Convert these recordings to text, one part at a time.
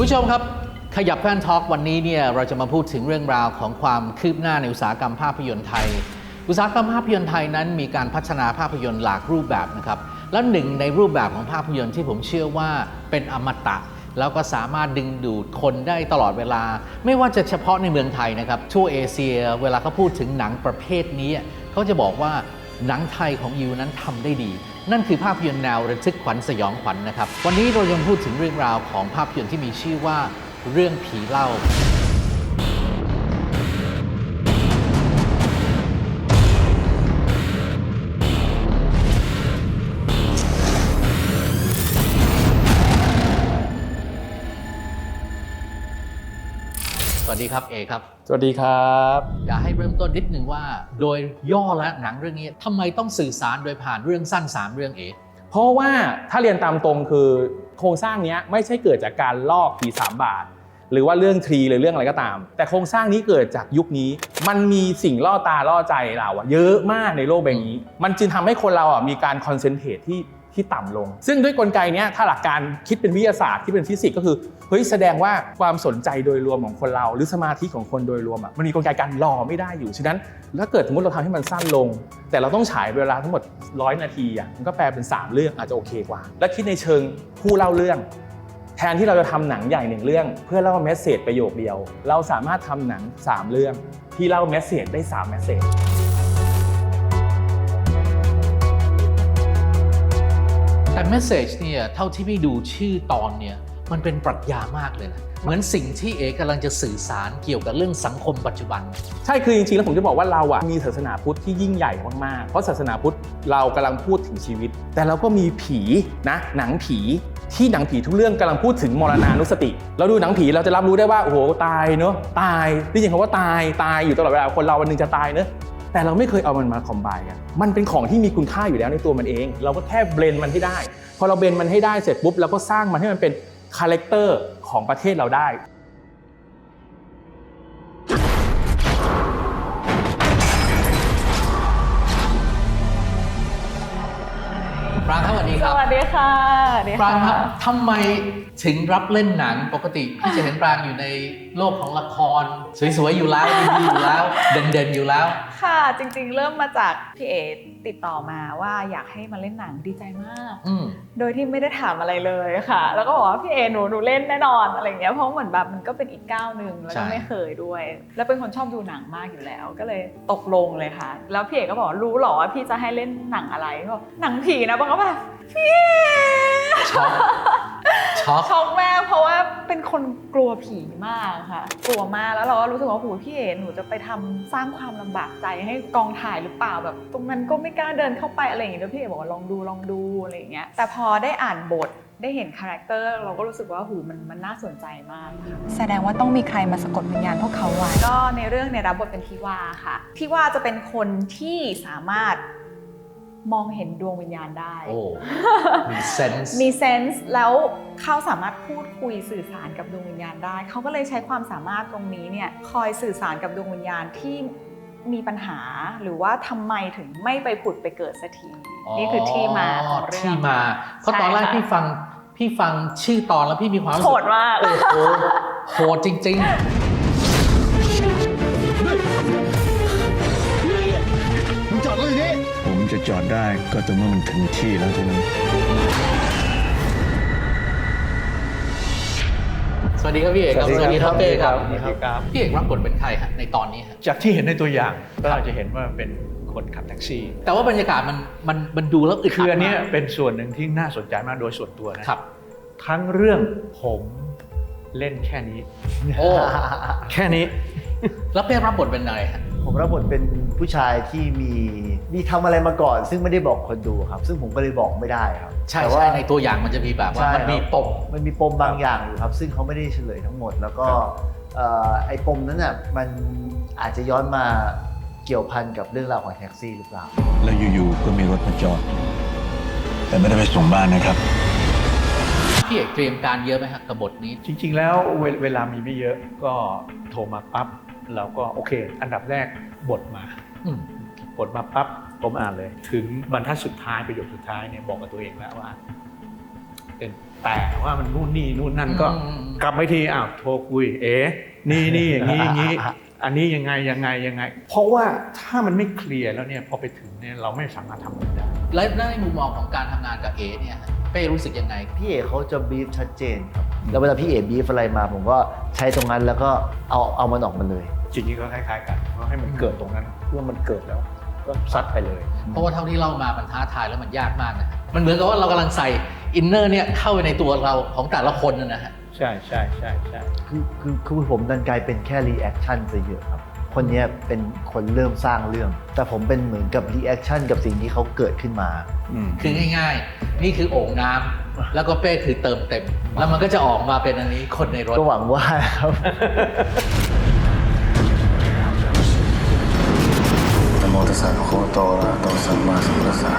ผู้ชมครับขยับแฟนทอล์กวันนี้เนี่ยเราจะมาพูดถึงเรื่องราวของความคืบหน้าในอุตสาหกรรมภาพยนตร์ไทย อุตสาหกรรมภาพยนตร์ไทยนั้นมีการพัฒนาภาพยนตร์หลากรูปแบบนะครับและหนึ่งในรูปแบบของภาพยนตร์ที่ผมเชื่อว่าเป็นอมตะ แล้วก็สามารถดึงดูดคนได้ตลอดเวลา ไม่ว่าจะเฉพาะในเมืองไทยนะครับทั่วเอเชีย เวลาเขาพูดถึงหนังประเภทนี้เขาจะบอกว่า หนังไทยของยูนั้นทำได้ดี นั่นคือภาพยนตร์แนวระทึกขวัญสยองขวัญนะครับ วันนี้เรายังพูดถึงเรื่องราวของภาพยนตร์ที่มีชื่อว่าเรื่องผีเล่า วัสดีครับเอครับ สวัสดีครับอยากให้เริ่มต้นนิดหนึ่งว่า โดยย่อและหนังเรื่องนี้ทำไมต้องสื่อสารโดยผ่านเรื่องสั้น3เรื่องเอเพราะว่าถ้าเรียนตามตรงคือโครงสร้างเนี้ยไม่ใช่เกิดจากการลอกผีสามบาท หรือว่าเรื่องทรีหรือเรื่องอะไรก็ตาม แต่โครงสร้างนี้เกิดจากยุคนี้ มันมีสิ่งล่อตาล่อใจเราอะเยอะมากในโลกใบนี้ มันจึงทำให้คนเราอะมีการคอนเซนเทรตที่ที่ต่ำลง ซึ่งด้วยกลไกเนี้ยถ้าหลักการคิดเป็นวิทยาศาสตร์ที่เป็นฟิสิกส์ก็คือ เฮ้ยแสดงว่าความสนใจโดยรวมของคนเรา หรือสมาธิของคนโดยรวมอะมันมีกลไกการรอไม่ได้อยู่ฉะนั้นถ้าเกิดสมมติเราทำให้มันสั้นลง แต่เราต้องฉายเวลาทั้งหมด 100 นาทีอะมันก็แปลเป็น 3 เรื่องอาจจะโอเคกว่า และคิดในเชิงผู้เล่าเรื่อง แทนที่เราจะทำหนังใหญ่หนึ่งเรื่อง เพื่อเล่าเมสเซจประโยคเดียว เราสามารถทำหนัง 3 เรื่องที่เล่าเมสเซจได้3เมสเซจแต่เมสเซจเนี่ยเท่าที่พี่ดูชื่อตอนเนี่ย มันเป็นปรัชญามากเลยนะเหมือนสิ่งที่เอกำลังจะสื่อสารเกี่ยวกับเรื่องสังคมปัจจุบัน ใช่คือจริงๆแล้วผมจะบอกว่าเราอะมีศาสนาพุทธที่ยิ่งใหญ่มากๆเพราะศาสนาพุทธเรากำลังพูดถึงชีวิต แต่เราก็มีผีนะหนังผีที่หนังผีทุกเรื่องกำลังพูดถึงมรณานุสติ เราดูหนังผีเราจะรับรู้ได้ว่าโอ้โหตายเนอะตายได้ยินคำว่าตายตายอยู่ตลอดเวลาคนเราวันหนึงจะตายเนอะแต่เราไม่เคยเอามันมาคอมไบกัน มันเป็นของที่มีคุณค่าอยู่แล้วในตัวมันเอง เราก็แค่เบลนมันให้ได้ พอเราเบลนมันให้ได้เสร็จปุ๊บเราก็สร้างมันให้มันเป็น คาแรคเตอร์ของประเทศเราได้ปรางครับสวัสดีคสรับวัสดีค่ะสวัสดีปรางคค่ะรับทำไมถึงรับเล่นหนังปกติพี่จะเห็นปรางอยู่ใน โลกของละคร สวยๆอยู่แล้วดีๆอยู่แล้ว เด่นๆอยู่แล้ว ค่ะจริงๆ เริ่มมาจากพี่เอติดต่อมาว่าอยากให้มาเล่นหนังดีใจมาก อืม โดยที่ไม่ได้ถามอะไรเลยค่ะ แล้วก็บอกว่าพี่เอหนูหนูเล่นแน่นอนอะไรอย่างเงี้ยเพราะเหมือนแบบมันก็เป็นอีกก้าวหนึ่งแล้วใช่ ก็ไม่เคยด้วย แล้วเป็นคนชอบดูหนังมากอยู่แล้ว ก็เลยตกลงเลยค่ะ แล้วพี่เอก็บอกว่ารู้เหรอว่าพี่จะให้เล่นหนังอะไรบอกหนังผีนะบางก็แบบพี่เอ ช็อก ช็อก ช็อกแม่เพราะว่าเป็นคนกลัวผีมากค่ะ กลัวมากแล้วเราก็รู้สึกว่าโหพี่เอ๋หนูจะไปทำสร้างความลำบากใจให้กองถ่ายหรือเปล่าแบบ ตรงนั้นก็ไม่กล้าเดินเข้าไปอะไรอย่างเงี้ยแล้วพี่เอ๋บอกว่าลองดูลองดูอะไรอย่างเงี้ยแต่พอได้อ่านบทได้เห็นคาแรคเตอร์เราก็รู้สึกว่าหูมันมันน่าสนใจมากค่ะ แสดงว่าต้องมีใครมาสะกดวิญญาณพวกเขาไว้ ก็ในเรื่องเนี่ยรับบทเป็นทิวาค่ะทิวาจะเป็นคนที่สามารถ มองเห็นดวงวิญญาณได้ โอ้ มีเซนส์ มีเซนส์แล้วเขาสามารถพูดคุยสื่อสารกับดวงวิญญาณได้ เขาก็เลยใช้ความสามารถตรงนี้เนี่ยคอยสื่อสารกับดวงวิญญาณที่มีปัญหาหรือว่าทำไมถึงไม่ไปผุดไปเกิดสักทีนี่คือที่มาของเรื่องที่มา เพราะตอนแรกใช่ค่ะพี่ฟังพี่ฟังชื่อตอนแล้วพี่มีความรู้โหสึดกมากโอ้โหโหดจริงผ จะจอดได้ก็ต่อเมื่อมันถึงที่แล้วเท่านั้นๆสวัสดีครับพี่เอกครับสวัสดีครับเป้ครับสวัสดีครับพี่เอกรับบทเป็นใครฮะในตอนนี้ฮะจากที่เห็นในตัวอย่างก็เราจะเห็นว่าเป็นคนขับแท็กซี่ แต่ว่าบรรยากาศมันมันมันดูแล้วอึดคืออันเนี้ยมากเป็นส่วนหนึ่งที่น่าสนใจมากโดยส่วนตัวนะครับ ทั้งเรื่องผมเล่นแค่นี้ โอ้ แค่นี้ แล้วเป้รับบทเป็นอะไรฮะผมรับบทเป็นผู้ชายที่มีมีทำอะไรมาก่อน ซึ่งไม่ได้บอกคนดูครับ ซึ่งผมก็เลยบอกไม่ได้ครับใช่แต่ใช่ว่าในตัวอย่างมันจะมีแบบว่าใช่มันมีครับปม มันมีปมบางอย่างอยู่ครับ ซึ่งเขาไม่ได้เฉลยทั้งหมด แล้วก็ครับเอ่อไอ้ปมนั้นน่ะมันอาจจะย้อนมาเกี่ยวพันกับเรื่องราวของแท็กซี่หรือเปล่า แล้วอยู่ๆก็มีรถมาจอด แต่ไม่ได้ไปส่งบ้านนะครับ พี่เอกเตรียมการเยอะไหมฮะกับบทนี้ จริงๆ แล้วเวเวลามีไม่เยอะก็โทรมาปั๊บ เราก็โอเค อันดับแรกบทมาอืมบทมาปั๊บผมอ่านเลย ถึงบรรทัดสุดท้ายประโยคสุดท้ายเนี่ยบอกกับตัวเองแล้วว่าเต้นแต่ว่ามันนู่นนี่นู่นนั่นก็อืมกลับไปทีอ้าวโทรคุย เอ๋นี่นี่อย่างนี้อย่างนี้อันนี้ยังไงยังไงยังไง เพราะว่าถ้ามันไม่เคลียร์แล้วเนี่ยพอไปถึงเนี่ยเราไม่สามารถทำมันได้และในมุมมองของการทำงานกับเอเนี่ยฮะเป้รู้สึกยังไง พี่เอกเขาจะบีฟชัดเจนครับ แล้วเวลาพี่เอกบีฟอะไรมา ผมก็ใช้ตรงนั้นแล้วก็เอาเอามันออกมาเลย จริงๆก็คล้ายๆกันเพราะให้มันเกิดตรงนั้นเมื่อมันเกิดแล้ว ก็ซัดไปเลย เพราะว่าเท่าที่เล่ามามันท้าทายแล้วมันยากมากนะครับมันเหมือนกับว่าเรากำลังใส่อินเนอร์เนี่ยเข้าไปในตัวเราของแต่ละคนนะนะฮะใช่ใช่ใช่ใช่คือคือคือผมดันกลายเป็นแค่รีแอคชั่นซะเยอะครับ คนเนี้ยเป็นคนเริ่มสร้างเรื่อง แต่ผมเป็นเหมือนกับรีแอคชั่นกับสิ่งที่เขาเกิดขึ้นมา คือง่ายๆ นี่คือโอ่งน้ำ แล้วก็เป้คือเติมเต็ม แล้วมันก็จะออกมาเป็นอันนี้คนในรถ ก็หวังว่าครับ นะโมตัสสะภะคะวะโตอะระหะโตสัมมาสัมพุทธัสสะ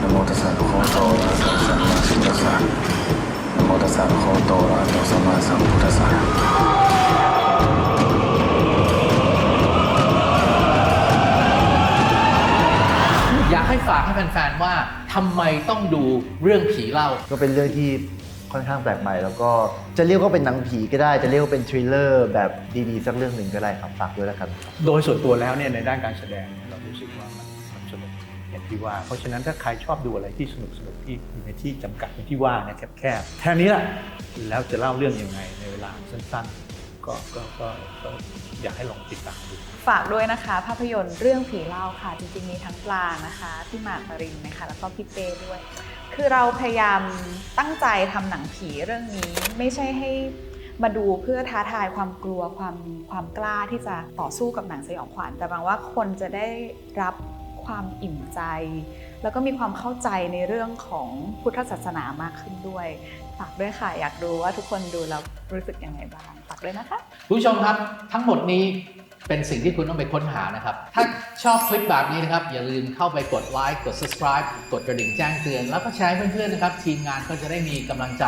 นะโมตัสสะภะคะวะโตอะระหะโตสัมมาสัมพุทธัสสะนะโมตัสสะภะคะวะโตอะระหะโตสัมมาสัมพุทธัสสะ ให้ฝากให้แฟนๆว่าทำไมต้องดูเรื่องผีเล่า ก็เป็นเรื่องที่ค่อนข้างแปลกใหม่ แล้วก็จะเรียกว่าเป็นหนังผีก็ได้ จะเรียกว่าเป็นทริลเลอร์แบบดีๆ สักเรื่องหนึ่งก็ได้ครับฝากด้วยแล้วกันครับโดยส่วนตัวแล้วเนี่ยในด้านการแสดงเนี่ยเรารู้สึกว่ามันมันสนุกอย่างที่ว่า เพราะฉะนั้นถ้าใครชอบดูอะไรที่สนุกสนุกที่อยู่ในที่จำกัดอย่างที่ว่านะแคบๆแค่นี้แหละแล้วจะเล่าเรื่องยังไงในเวลาสั้นๆ ก็ก็ก็ก็ อยากให้ลองติดตามดู ฝากด้วยนะคะ ภาพยนตร์เรื่องผีเล่าค่ะ จริงๆมีทั้งปลานะคะ พี่หมากปรินนะคะ แล้วก็พี่เป้ด้วย คือเราพยายามตั้งใจทำหนังผีเรื่องนี้ ไม่ใช่ให้มาดูเพื่อท้าทายความกลัวความความกล้าที่จะต่อสู้กับหนังสยองขวัญแต่บางว่าคนจะได้รับความอิ่มใจ แล้วก็มีความเข้าใจในเรื่องของพุทธศาสนามากขึ้นด้วย ฝากด้วยค่ะ อยากรู้ว่าทุกคนดูแล้วรู้สึกยังไงบ้าง ฝากด้วยนะคะ ผู้ชมครับทั้งหมดนี้เป็นสิ่งที่คุณต้องไปค้นหานะครับ ถ้าชอบคลิปแบบนี้นะครับ อย่าลืมเข้าไปกดไลค์ กด subscribe กดกระดิ่งแจ้งเตือน แล้วก็แชร์เพื่อนๆนะครับ ทีมงานก็จะได้มีกำลังใจ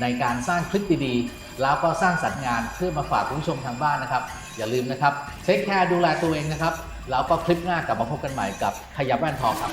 ในการสร้างคลิปดีๆ แล้วก็สร้างสรรค์งานเพื่อมาฝากคุณผู้ชมทางบ้านนะครับ อย่าลืมนะครับเทคแคร์ดูแลตัวเองนะครับ แล้วก็คลิปหน้ากลับมาพบกันใหม่กับขยับแว่นทองครับ